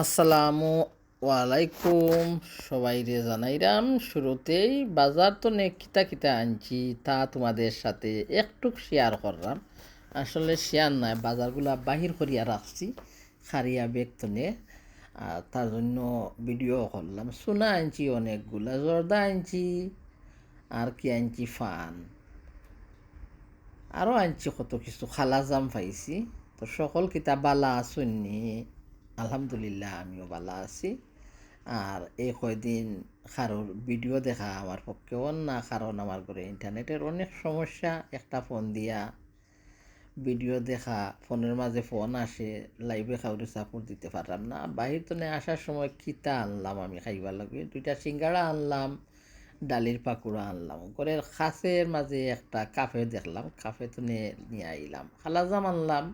আসসালামু আলাইকুম। সবাইরে জানাইরাম, শুরুতেই বাজার তো নে কিতা কিতা আনছি, তা তোমাদের সাথে একটু শেয়ার করলাম। আসলে শেয়ার নাই, বাজারগুলা বাহির করিয়া রাখছি, খারিয়া বেগ তো নে। আর তার জন্য ভিডিও করলাম। সোনা আনছি, অনেকগুলা জর্দা আনছি, আর কি আনছি, ফান। আরও আনছি, কত কিছু, খালা জাম পাইছি। তো সকল কিতা বালা আসুননি আলহামদুলিল্লাহ, আমিও বালা আছি। আর এই কয়দিন কারোর ভিডিও দেখা আমার পক্ষেও না, কারণ আমার ঘরে ইন্টারনেটের অনেক সমস্যা। একটা ফোন দিয়া ভিডিও দেখা, ফোনের মাঝে ফোন আসে লাইভে কাউরে সাপোর্ট দিতে পারলাম না। বাহির তো আসার সময় খিতা আনলাম আমি খাইবার লাগে? দুইটা সিঙ্গাড়া আনলাম, ডালির পাকুড়া আনলাম। ঘরের খাসের মাঝে একটা কাফে দেখলাম কাফে তো নিয়ে আইলাম। খালাজাম আনলাম।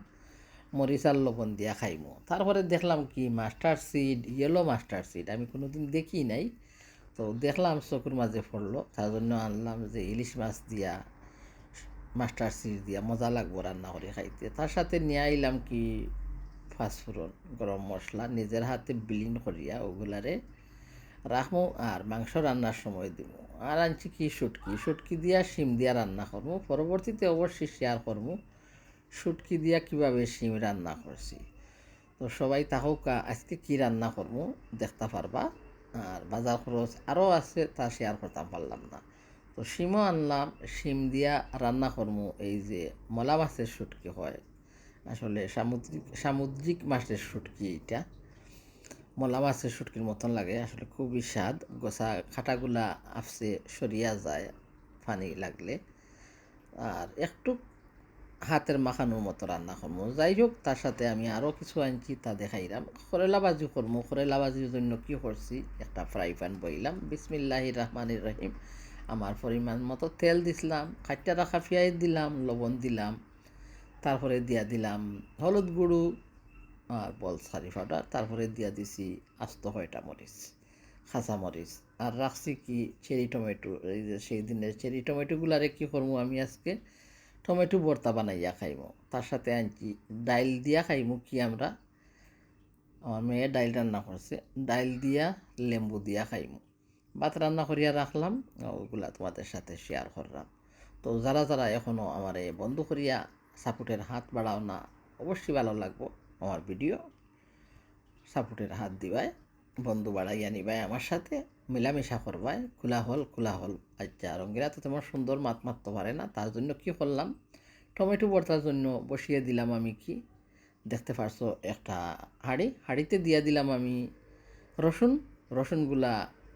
মরিচার লবণ দিয়া খাইমো। তারপরে দেখলাম কি, master seed yellow master seed, আমি কোনোদিন দেখি নাই। তো দেখলাম চকুর মাঝে পড়ল তার জন্য আনলাম যে ইলিশ মাছ দিয়া, মাস্টার সিড দিয়া মজা লাগবো রান্না করে খাইতে। তার সাথে নিয়ে আইলাম কি ফাস্টফুডন গরম মশলা, নিজের হাতে বিলীন করিয়া ওগুলারে রাখমু আর মাংস রান্নার সময় দিব আর আনছি কি, শুটকি শুটকি দিয়া শিম দিয়া রান্না করব পরবর্তীতে অবশ্যই শেয়ার করব শুটকি দিয়া কীভাবে শিম রান্না করছি? তো সবাই তাহকা, আজকে কি রান্না করব দেখতে পারবা। আর বাজার খরচ আরও আছে, তা শেয়ার করতে পারলাম না। তো শিমও আনলাম, শিম দিয়া রান্না করব এই যে মলা মাছের শুটকি হয়। আসলে সামুদ্রিক সামুদ্রিক মাছের শুটকি এটা মলা মাছের শুটকির মতন লাগে, আসলে খুবই স্বাদ। গোসা খাটাগুলা আফসে সরিয়া যায়, পানি লাগলে। আর একটু হাতের মাখানোর মতো রান্না করব। যাই হোক, তার সাথে আমি আরও কিছু আনছি, তা দেখাইলাম। খরেলা বাজি করব। খরেলা বাজির জন্য কি করছি? একটা ফ্রাই প্যান বইলাম। বিসমিল্লাহ রহমানির রহিম। আমার পরিমাণ মতো তেল দিছিলাম খাইটা রাখা পেঁয়াজ দিলাম, লবণ দিলাম, তারপরে দিয়া দিলাম হলুদ গুঁড়ো আর বল সারি পাউডার, তারপরে দিয়া দিছি আস্ত কয়টা মরিচ খাঁচা মরিচ। আর রাখছি কি, চেরি টমেটো, এই যে সেই দিনের চেরি টমেটোগুলারে কী করব আমি আজকে? টমেটো ভর্তা বানাইয়া খাইমু। তার সাথে আনছি ডাইল দিয়া খাইমু কি আমরা? আমার মেয়ে ডাইল রান্না করছে। ডাইল দিয়া লেম্বু দিয়া খাইমু। ভাত রান্না করিয়া রাখলাম, ওগুলা তোমাদের সাথে শেয়ার করলাম। তো যারা যারা এখনও আমার এই বন্ধু করিয়া সাপোর্টের হাত বাড়াও না, অবশ্যই ভালো লাগবো আমার ভিডিও সাপোর্টের হাত দিবায়। বন্ধু বাড়াইয়া নিবাই আমার সাথে, মেলামেশা করবাই খোলা হল খোলা হল আচ্ছা রঙ্গিরা তো তোমার সুন্দর মাত মারতে পারে না, তার জন্য কি করলাম? টমেটো ভর্তার জন্য বসিয়ে দিলাম আমি কি? দেখতে পারছ, একটা হাঁড়ি, হাঁড়িতে দিয়া দিলাম আমি রসুন। রসুনগুলা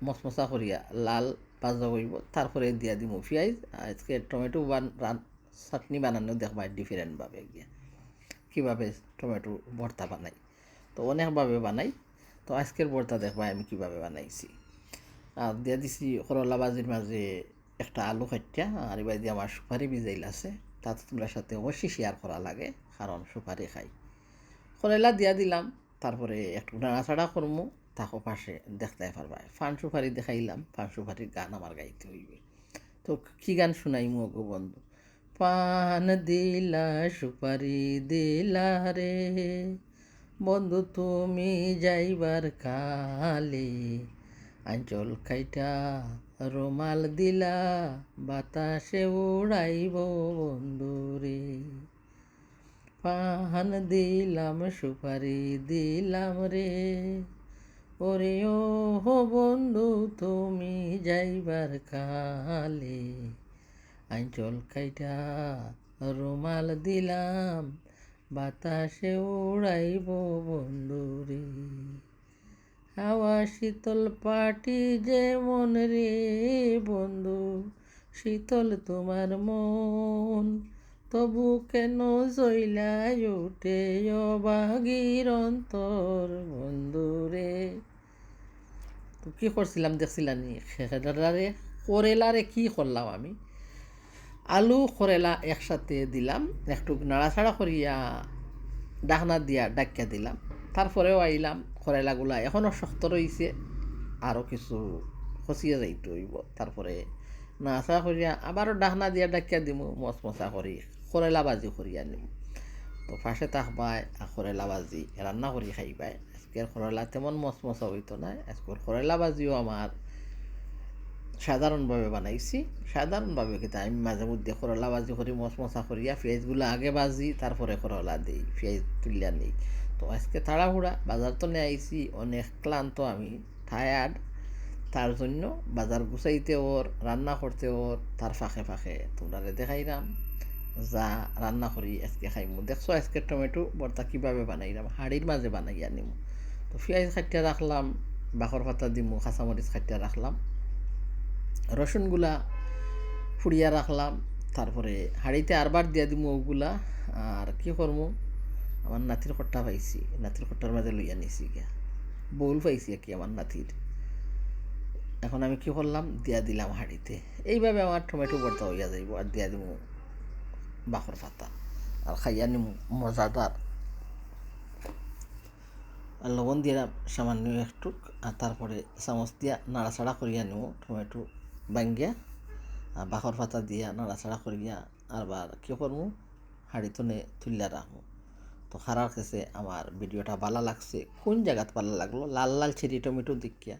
মশমশা করিয়া লাল ভাজা করব তারপরে দিয়া দিব পেঁয়াজ। আজকে টমেটো বান চাটনি বানানো দেখবা ডিফারেন্টভাবে গিয়া। কীভাবে টমেটো ভর্তা বানাই? তো অনেকভাবে বানাই। তো আজকের ভর্তা দেখবা আমি কীভাবে বানাইছি। আর দিয়া দিছি করলা বাজির মাঝে একটা আলু খাইটা আর এবার দিয়ে আমার সুপারি বিজাইল আছে, তাতে তোমরা সাথে অবশ্যই শেয়ার করা লাগে, কারণ সুপারি খাই। করলা দিয়া দিলাম, তারপরে একটু নাড়াচাড়া করমু তাকো পাশে দেখতে পারবা, ফান সুপারি দেখাইলাম, ফান সুপারির গান আমার গাইতে হইবে। তো কি গান শুনাইমু গো বন্ধু? পান দিলা, সুপারি দিলা রে। বন্ধু, তুমি যাইবার কালে আঞ্চল খাইটা রুমাল দিলা, বাতাসে উড়াইব বন্ধুরে পান দিলাম, সুপারি দিলাম রে। ওরে ও বন্ধু, তুমি যাইবার কালে আঞ্চল খাইটা রুমাল দিলাম বাতাসে উড়াইব বন্ধুরে। হাওয়া শীতল পাটি যেমন রে বন্ধু, শীতল তোমার মন। তবু কেন জইলাই উঠে অবাগির অন্তর বন্ধু রে তো কী করছিলাম দেখছিলাম খেলারে করেলারে কী করলাম আমি? আলু করেলা একসাথে দিলাম একটু নাড়াচাড়া করিয়া ডাকনা দিয়া ডাকিয়া দিলাম। তারপরেও আইলাম করেলাগুলা এখনও শক্ত রয়েছে আরও কিছু খসিয়া যাইতে হইব তারপরে নাচা করিয়া আবারও ডাকনা দিয়া ডাকিয়া দিমু, মচমচা করি করেলা বাজি করিয়া নিম তো ফাঁসে থাকবাই করেলা বাজি রান্না করি আজকে আজকের করলা তেমন মচমচা হইতো না আজকের করলা বাজিও আমার সাধারণভাবে বানাইছি। সাধারণভাবে কিন্তু আমি মাঝে মধ্যে করলা বাজি করি, মচমচা করিয়া পেঁয়াজগুলো আগে বাজি, তারপরে করলা দিই, পেঁয়াজ তুলিয়া নেই। তো আজকে তাড়াহুড়া, বাজার তো নিয়ে আইছি অনেক ক্লান্ত আমি টায়ার্ড তার জন্য বাজার গুছাইতে ওর, রান্না করতে ওর, তার ফাঁকে ফাঁকে তোমরা দেখাইলাম। যা রান্না করি, আজকে খাইমু। দেখছ আজকে টমেটো বর্তা কীভাবে বানাইলাম? হাড়ির মাঝে বানাইয়া নিমু। তো পেঁয়াজ খাটিয়া রাখলাম, বাখর পাতা দিমু, কাঁচামরিচ খাটিয়া রাখলাম। রসুনগুলা ফুড়িয়া রাখলাম, তারপরে হাঁড়িতে আরবার দিয়া দিমু ওগুলা, আর কি করমু, আমার নাতির কট্টা পাইছি, নাতির কট্টার মাঝে লইয়া নিছি গিয়া, বউল পাইছি আর কি আমার নাতির। এখন আমি কি করলাম, দিয়া দিলাম হাঁড়িতে। এইভাবে আমার টমেটো ভর্তা হইয়া যাইব, আর দিয়া দিব বাখর পাতা, আর খাইয়া নিমু মজাদার। আর লবণ দিলাম সামান্য একটু, আর তারপরে চামচ দিয়া নাড়াচাড়া করিয়া নিমু টমেটো। বাঙ্গিয়া বাখর পাতা দিয়া, নাড়াচাড়া করিয়া আবার কি করমু হাঁড়িতে নে তুলিয়া রাখমু তো খারার কাছে আমার ভিডিওটা ভালো লাগছে। কোন জায়গাত ভালো লাগল? লাল লাল ছেড়ি টমেটো দেখিয়া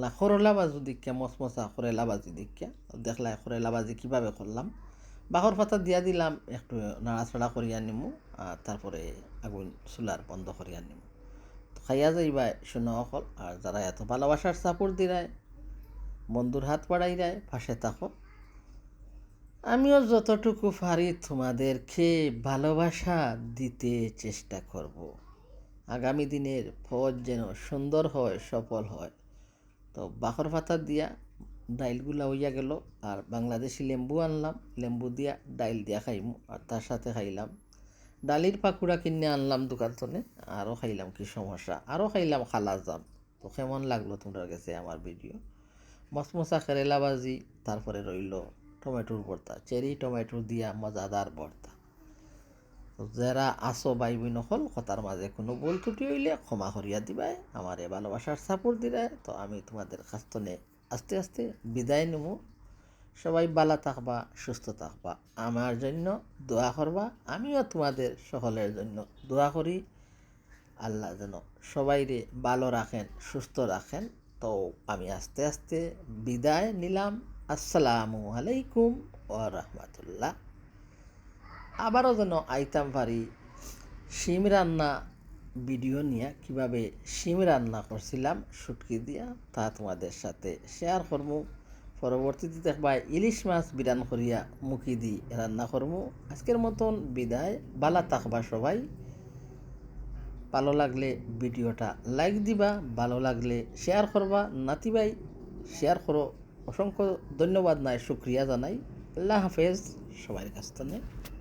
লা করলা বাজু দেখিয়া মচমচা করেলা বাজি দেখিয়া দেখলা করেলা বাজি কীভাবে করলাম বাখর পাতা দিয়া দিলাম, একটু নাড়াচাড়া করিয়া নিমু আর তারপরে আগুন চুলার বন্ধ করিয়া নিমু তো খাইয়া যাইবা শোনা অকল আর যারা এত ভালোবাসার সাপোর্ট দিরায় বন্ধুর হাত বাড়াইরায় পাশে থাকো আমিও যতটুকু পারি তোমাদেরকে ভালোবাসা দিতে চেষ্টা করব আগামী দিনের ফজ যেন সুন্দর হয়, সফল হয়। তো বাখর পাতা দিয়া ডাইলগুলা হইয়া গেল আর বাংলাদেশি লেম্বু আনলাম, লেম্বু দিয়া ডাইল দিয়া খাইম আর তার সাথে খাইলাম। ডালির পাকুড়া কিনে আনলাম দোকান থেকে আরও খাইলাম কি সমস্যা? আরও খাইলাম খালা জাম তো কেমন লাগল তোমরা কাছে আমার ভিডিও মচমচা কেরেলা ভাজি তারপরে রইল টমেটোর ভর্তা চেরি টমেটো দিয়া মজাদার ভর্তা যারা আসো বাই বই নকল কথার মাঝে কোনো বল ত্রুটি হইলে ক্ষমা করিয়া দিবাই। আমার এ ভালোবাসার সাপোর্ট দিবাই তো আমি তোমাদের থেকে আস্তে আস্তে বিদায় নেব সবাই বালা থাকবা, সুস্থ থাকবা। আমার জন্য দোয়া করবা আমিও তোমাদের সকলের জন্য দোয়া করি। আল্লাহ যেন সবাইরে ভালো রাখেন, সুস্থ রাখেন। তো আমি আস্তে আস্তে বিদায় নিলাম। আসসালামু আলাইকুম ও রহমতুল্লাহ। আবারও যেন আইতাম পারি শিম রান্না ভিডিও নিয়ে। কীভাবে শিম রান্না করছিলাম শুটকি দিয়া তা তোমাদের সাথে শেয়ার করব। পরবর্তীতে দেখবা ইলিশ মাছ বিরান করিয়া মুখি দি রান্না করব। আজকের মতন বিদায়। বালা থাকবা সবাই। ভালো লাগলে ভিডিওটা লাইক দিবা, ভালো লাগলে শেয়ার করবা। নাতিবাই শেয়ার করো। অসংখ্য ধন্যবাদ, নাই শুক্রিয়া জানাই। আল্লাহ হাফেজ। সবার কাছ থেকে।